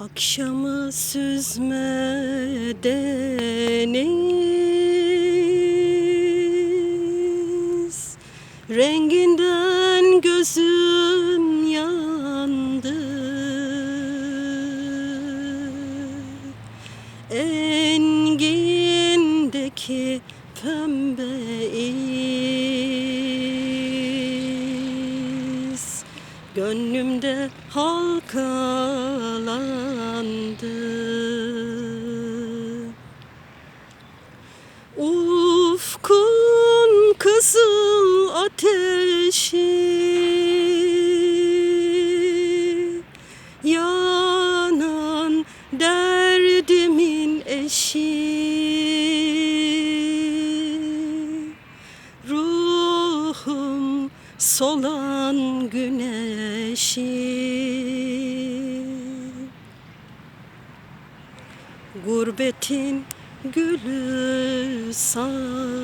Akşamı süzme deniz. Renginden gözüm yandı. Engindeki pembe iz. Gönlümde halkalandı derdimin eşi Ruhum solan güneşi. Gurbetin gülü sanki